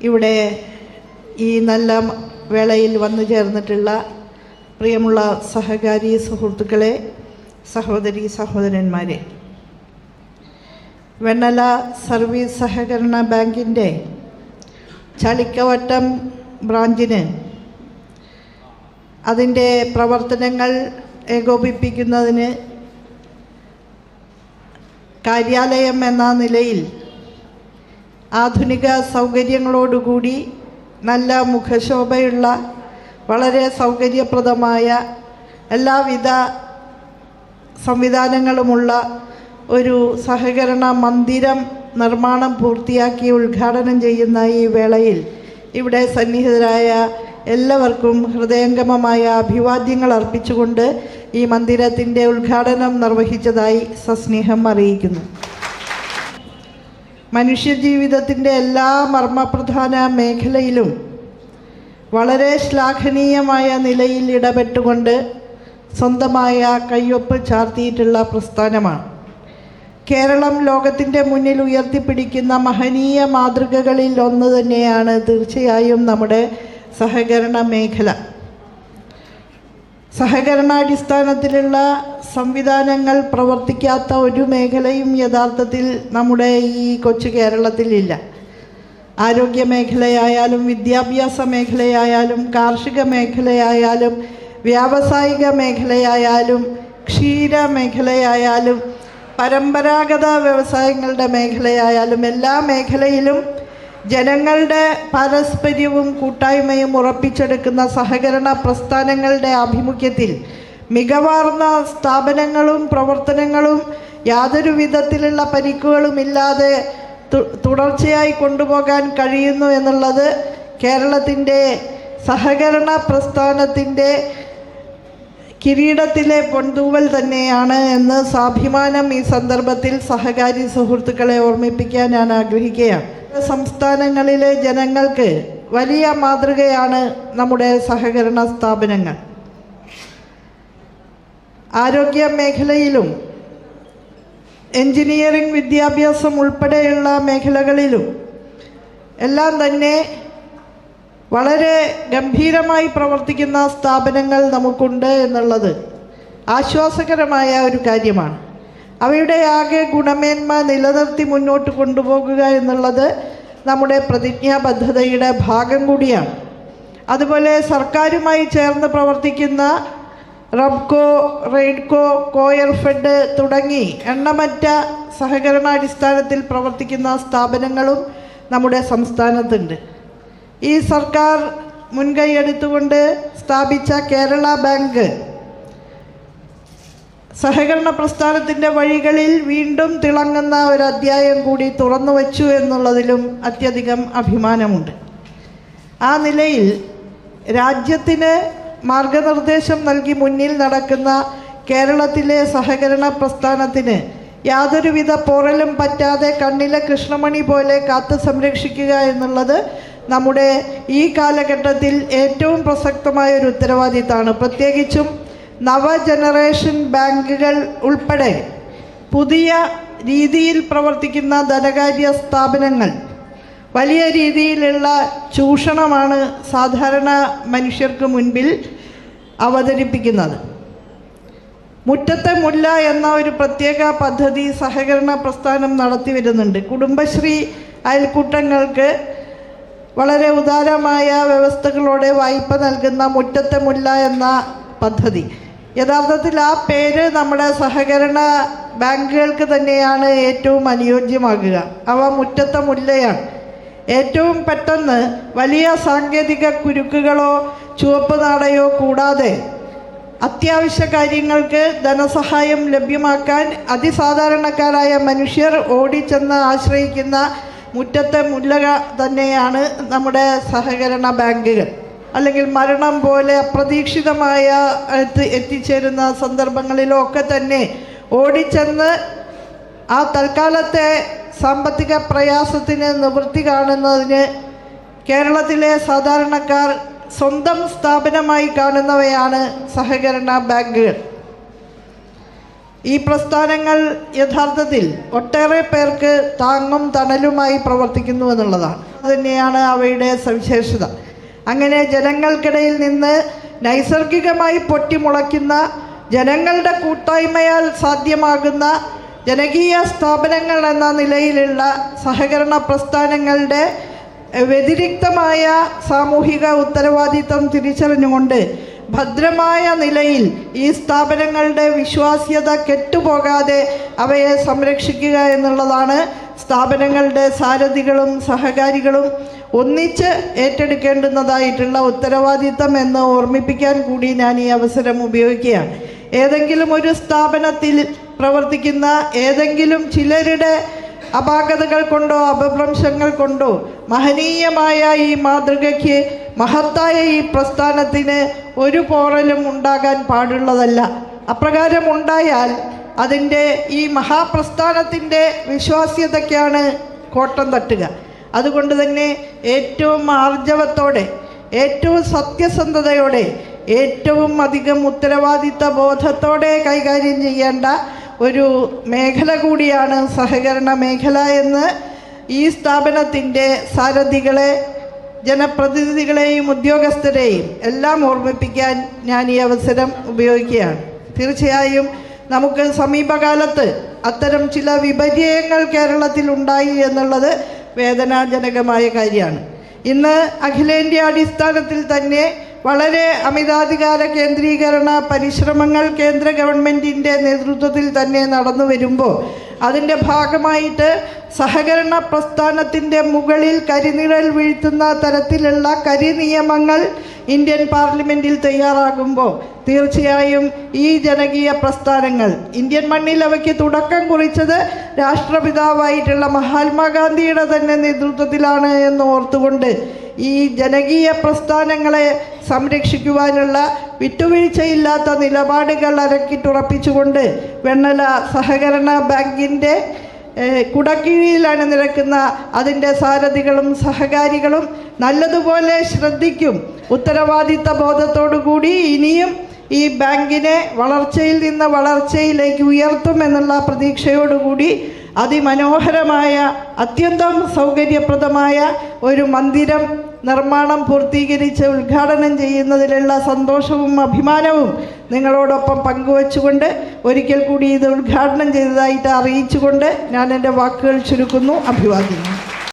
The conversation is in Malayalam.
ഇവിടെ ഈ നല്ല വേളയിൽ വന്നു ചേർന്നിട്ടുള്ള പ്രിയമുള്ള സഹകാരി സുഹൃത്തുക്കളെ സഹോദരി സഹോദരന്മാരെ വെണ്ണല സർവീസ് സഹകരണ ബാങ്കിന്റെ ചളിക്കവട്ടം ബ്രാഞ്ചിന് അതിന്റെ പ്രവർത്തനങ്ങൾ ഏകോപിപ്പിക്കുന്നതിന് കാര്യാലയം എന്ന നിലയിൽ ആധുനിക സൗകര്യങ്ങളോടുകൂടി നല്ല മുഖശോഭയുള്ള വളരെ സൗകര്യപ്രദമായ എല്ലാവിധ സംവിധാനങ്ങളുമുള്ള ഒരു സഹകരണ മന്ദിരം നിർമ്മാണം പൂർത്തിയാക്കി ഉദ്ഘാടനം ചെയ്യുന്ന ഈ വേളയിൽ ഇവിടെ സന്നിഹിതരായ എല്ലാവർക്കും ഹൃദയംഗമമായ അഭിവാദ്യങ്ങൾ അർപ്പിച്ചുകൊണ്ട് ഈ മന്ദിരത്തിന്റെ ഉദ്ഘാടനം നിർവഹിച്ചതായി സസ്നേഹം അറിയിക്കുന്നു. മനുഷ്യജീവിതത്തിന്റെ എല്ലാ മർമ്മപ്രധാന മേഖലയിലും വളരെ ശ്ലാഘനീയമായ നിലയിൽ ഇടപെട്ടുകൊണ്ട് സ്വന്തമായ കയ്യൊപ്പ് ചാർത്തിയിട്ടുള്ള പ്രസ്ഥാനമാണ്. കേരളം ലോകത്തിന്റെ മുന്നിൽ ഉയർത്തിപ്പിടിക്കുന്ന മഹനീയ മാതൃകകളിൽ ഒന്ന് തന്നെയാണ് തീർച്ചയായും നമ്മുടെ സഹകരണ മേഖല. സഹകരണാടിസ്ഥാനത്തിലുള്ള സംവിധാനങ്ങൾ പ്രവർത്തിക്കാത്ത ഒരു മേഖലയും യഥാർത്ഥത്തിൽ നമ്മുടെ ഈ കൊച്ചു കേരളത്തിലില്ല. ആരോഗ്യ മേഖലയായാലും വിദ്യാഭ്യാസ മേഖലയായാലും കാർഷിക മേഖലയായാലും വ്യാവസായിക മേഖലയായാലും ക്ഷീര മേഖലയായാലും പരമ്പരാഗത വ്യവസായങ്ങളുടെ മേഖലയായാലും എല്ലാ മേഖലയിലും ജനങ്ങളുടെ പാരസ്പര്യവും കൂട്ടായ്മയും ഉറപ്പിച്ചെടുക്കുന്ന സഹകരണ പ്രസ്ഥാനങ്ങളുടെ ആഭിമുഖ്യത്തിൽ മികവാർന്ന സ്ഥാപനങ്ങളും പ്രവർത്തനങ്ങളും യാതൊരു വിധത്തിലുള്ള പരിക്കുകളും ഇല്ലാതെ തുടർച്ചയായി കൊണ്ടുപോകാൻ കഴിയുന്നു എന്നുള്ളത് കേരളത്തിന്റെ സഹകരണ പ്രസ്ഥാനത്തിന്റെ കിരീടത്തിലെ പൊൻതൂവൽ തന്നെയാണ് എന്ന് സ്വാഭിമാനം ഈ സന്ദർഭത്തിൽ സഹകാരി സുഹൃത്തുക്കളെ ഓർമ്മിപ്പിക്കാൻ ഞാൻ ആഗ്രഹിക്കുകയാണ്. സംസ്ഥാനങ്ങളിലെ ജനങ്ങൾക്ക് വലിയ മാതൃകയാണ് നമ്മുടെ സഹകരണ സ്ഥാപനങ്ങൾ. ആരോഗ്യ മേഖലയിലും എഞ്ചിനീയറിംഗ് വിദ്യാഭ്യാസം ഉൾപ്പെടെയുള്ള മേഖലകളിലും എല്ലാം തന്നെ വളരെ ഗംഭീരമായി പ്രവർത്തിക്കുന്ന സ്ഥാപനങ്ങൾ നമുക്കുണ്ട് എന്നുള്ളത് ആശ്വാസകരമായ ഒരു കാര്യമാണ്. അവയുടെ ആകെ ഗുണമേന്മ നിലനിർത്തി മുന്നോട്ട് കൊണ്ടുപോകുക എന്നുള്ളത് നമ്മുടെ പ്രതിജ്ഞാബദ്ധതയുടെ ഭാഗം കൂടിയാണ്. അതുപോലെ സർക്കാരുമായി ചേർന്ന് പ്രവർത്തിക്കുന്ന റബ്കോ റെയ്ഡ്കോ കോയർഫെഡ് തുടങ്ങി എണ്ണമറ്റ സഹകരണാടിസ്ഥാനത്തിൽ പ്രവർത്തിക്കുന്ന സ്ഥാപനങ്ങളും നമ്മുടെ സംസ്ഥാനത്തുണ്ട്. ഈ സർക്കാർ മുൻകൈയെടുത്തുകൊണ്ട് സ്ഥാപിച്ച കേരള ബാങ്ക് സഹകരണ പ്രസ്ഥാനത്തിന്റെ വഴികളിൽ വീണ്ടും തിളങ്ങുന്ന ഒരു അധ്യായം കൂടി തുറന്നു വച്ചു എന്നുള്ളതിലും അത്യധികം അഭിമാനമുണ്ട്. ആ നിലയിൽ രാജ്യത്തിന് മാർഗനിർദ്ദേശം നൽകി മുന്നിൽ നടക്കുന്ന കേരളത്തിലെ സഹകരണ പ്രസ്ഥാനത്തിന് യാതൊരുവിധ പോറലും പറ്റാതെ കണ്ണിലെ കൃഷ്ണമണി പോലെ കാത്തു സംരക്ഷിക്കുക എന്നുള്ളത് നമ്മുടെ ഈ കാലഘട്ടത്തിൽ ഏറ്റവും പ്രസക്തമായ ഒരു ഉത്തരവാദിത്തമാണ് പ്രത്യേകിച്ചും നവ ജനറേഷൻ ബാങ്കുകൾ ഉൾപ്പെടെ പുതിയ രീതിയിൽ പ്രവർത്തിക്കുന്ന ധനകാര്യ സ്ഥാപനങ്ങൾ വലിയ രീതിയിലുള്ള ചൂഷണമാണ് സാധാരണ മനുഷ്യർക്ക് മുൻപിൽ അവതരിപ്പിക്കുന്നത്. മുറ്റത്തെ മുല്ല എന്ന ഒരു പ്രത്യേക പദ്ധതി സഹകരണ പ്രസ്ഥാനം നടത്തി വരുന്നുണ്ട്. കുടുംബശ്രീ അയൽക്കൂട്ടങ്ങൾക്ക് വളരെ ഉദാരമായ വ്യവസ്ഥകളോടെ വായ്പ നൽകുന്ന മുറ്റത്തെ മുല്ല എന്ന പദ്ധതി. യഥാർത്ഥത്തിൽ ആ പേര് നമ്മുടെ സഹകരണ ബാങ്കുകൾക്ക് തന്നെയാണ് ഏറ്റവും അനുയോജ്യമാകുക. അവ മുറ്റത്തെ മുല്ലയാണ്. ഏറ്റവും പെട്ടെന്ന് വലിയ സാങ്കേതിക കുരുക്കുകളോ ചുവപ്പ് നാടയോ കൂടാതെ അത്യാവശ്യ കാര്യങ്ങൾക്ക് ധനസഹായം ലഭ്യമാക്കാൻ അതിസാധാരണക്കാരായ മനുഷ്യർ ഓടിച്ചെന്ന് ആശ്രയിക്കുന്ന മുറ്റത്തെ മുല്ലക തന്നെയാണ് നമ്മുടെ സഹകരണ ബാങ്കുകൾ. അല്ലെങ്കിൽ മരണം പോലെ അപ്രതീക്ഷിതമായ എത്തി എത്തിച്ചേരുന്ന സന്ദർഭങ്ങളിലൊക്കെ തന്നെ ഓടിച്ചെന്ന് ആ തൽക്കാലത്തെ സാമ്പത്തിക പ്രയാസത്തിന് നിവൃത്തി കാണുന്നതിന് കേരളത്തിലെ സാധാരണക്കാർ സ്വന്തം സ്ഥാപനമായി കാണുന്നവയാണ് സഹകരണ ബാങ്കുകൾ ഈ പ്രസ്ഥാനങ്ങൾ യഥാർത്ഥത്തിൽ ഒട്ടേറെ പേർക്ക് താങ്ങും തണലുമായി പ്രവർത്തിക്കുന്നു എന്നുള്ളതാണ്. തന്നെയാണ് അവയുടെ സവിശേഷത. അങ്ങനെ ജനങ്ങൾക്കിടയിൽ നിന്ന് നൈസർഗികമായി പൊട്ടിമുളയ്ക്കുന്ന ജനങ്ങളുടെ കൂട്ടായ്മയാൽ സാധ്യമാകുന്ന ജനകീയ സ്ഥാപനങ്ങൾ എന്ന നിലയിലുള്ള സഹകരണ പ്രസ്ഥാനങ്ങളുടെ വ്യതിരിക്തമായ സാമൂഹിക ഉത്തരവാദിത്വം തിരിച്ചറിഞ്ഞുകൊണ്ട് ഭദ്രമായ നിലയിൽ ഈ സ്ഥാപനങ്ങളുടെ വിശ്വാസ്യത കെട്ടുപോകാതെ അവയെ സംരക്ഷിക്കുക എന്നുള്ളതാണ് സ്ഥാപനങ്ങളുടെ സാരഥികളും സഹകാരികളും ഒന്നിച്ച് ഏറ്റെടുക്കേണ്ടുന്നതായിട്ടുള്ള ഉത്തരവാദിത്തം എന്ന് ഓർമ്മിപ്പിക്കാൻ കൂടി ഞാൻ ഈ അവസരം ഉപയോഗിക്കുകയാണ്. ഏതെങ്കിലും ഒരു സ്ഥാപനത്തിൽ പ്രവർത്തിക്കുന്ന ഏതെങ്കിലും ചിലരുടെ അപാകതകൾ കൊണ്ടോ അപഭ്രംശങ്ങൾ കൊണ്ടോ മഹനീയമായ ഈ മാതൃകയ്ക്ക് മഹത്തായ ഈ പ്രസ്ഥാനത്തിന് ഒരു പോറലും ഉണ്ടാകാൻ പാടുള്ളതല്ല. അപ്രകാരം ഉണ്ടായാൽ അതിന്റെ ഈ മഹാപ്രസ്ഥാനത്തിന്റെ വിശ്വാസ്യതയ്ക്കാണ് കോട്ടം തട്ടുക. അതുകൊണ്ട് തന്നെ ഏറ്റവും ആർജവത്തോടെ ഏറ്റവും സത്യസന്ധതയോടെ ഏറ്റവും അധികം ഉത്തരവാദിത്ത ബോധത്തോടെ കൈകാര്യം ചെയ്യേണ്ട ഒരു മേഖല കൂടിയാണ് സഹകരണ മേഖല എന്ന് ഈ സ്ഥാപനത്തിന്റെ സാരഥികളെ ജനപ്രതിനിധികളെയും ഉദ്യോഗസ്ഥരെയും എല്ലാം ഓർമ്മിപ്പിക്കാൻ ഞാൻ ഈ അവസരം ഉപയോഗിക്കുകയാണ്. തീർച്ചയായും നമുക്ക് സമീപകാലത്ത് അത്തരം ചില വിപര്യങ്ങൾ കേരളത്തിൽ ഉണ്ടായി എന്നുള്ളത് വേദനാജനകമായ കാര്യമാണ്. ഇന്ന് അഖിലേന്ത്യാ അടിസ്ഥാനത്തിൽ തന്നെ വളരെ അമിതാധികാര കേന്ദ്രീകരണ പരിശ്രമങ്ങൾ കേന്ദ്ര ഗവൺമെന്റിന്റെ നേതൃത്വത്തിൽ തന്നെ നടന്നു വരുമ്പോൾ അതിന്റെ ഭാഗമായിട്ട് സഹകരണ പ്രസ്ഥാനത്തിന്റെ മുകളിൽ കരിനിഴൽ വീഴ്ത്തുന്ന തരത്തിലുള്ള കരിനിയമങ്ങൾ ഇന്ത്യൻ പാർലമെന്റിൽ തയ്യാറാകുമ്പോൾ തീർച്ചയായും ഈ ജനകീയ പ്രസ്ഥാനങ്ങൾ ഇന്ത്യൻ മണ്ണിൽ അവയ്ക്ക് തുടക്കം കുറിച്ചത് രാഷ്ട്രപിതാവായിട്ടുള്ള മഹാത്മാഗാന്ധിയുടെ തന്നെ നേതൃത്വത്തിലാണ് എന്ന് ഓർത്തുകൊണ്ട് ഈ ജനകീയ പ്രസ്ഥാനങ്ങളെ സംരക്ഷിക്കുവാനുള്ള വിട്ടുവീഴ്ചയില്ലാത്ത നിലപാടുകൾ അരക്കിട്ടുറപ്പിച്ചുകൊണ്ട് വെണ്ണല സഹകരണ ബാങ്കിന്റെ ഏഹ്, കുടക്കീഴിലാണ് നിൽക്കുന്ന അതിന്റെ സാരഥികളും സഹകാരികളും നല്ലതുപോലെ ശ്രദ്ധിക്കും. ഉത്തരവാദിത്ത ബോധത്തോടു കൂടി ഇനിയും ഈ ബാങ്കിനെ വളർച്ചയിൽ നിന്ന് വളർച്ചയിലേക്ക് ഉയർത്തുമെന്നുള്ള പ്രതീക്ഷയോടുകൂടി അതിമനോഹരമായ അത്യന്തം സൗകര്യപ്രദമായ ഒരു മന്ദിരം നിർമ്മാണം പൂർത്തീകരിച്ച് ഉദ്ഘാടനം ചെയ്യുന്നതിലുള്ള സന്തോഷവും അഭിമാനവും നിങ്ങളോടൊപ്പം പങ്കുവച്ചുകൊണ്ട് ഒരിക്കൽ കൂടി ഇത് ഉദ്ഘാടനം ചെയ്തതായിട്ട് അറിയിച്ചുകൊണ്ട് ഞാൻ എന്റെ വാക്കുകൾ ചുരുക്കുന്നു. അഭിവാദ്യങ്ങൾ.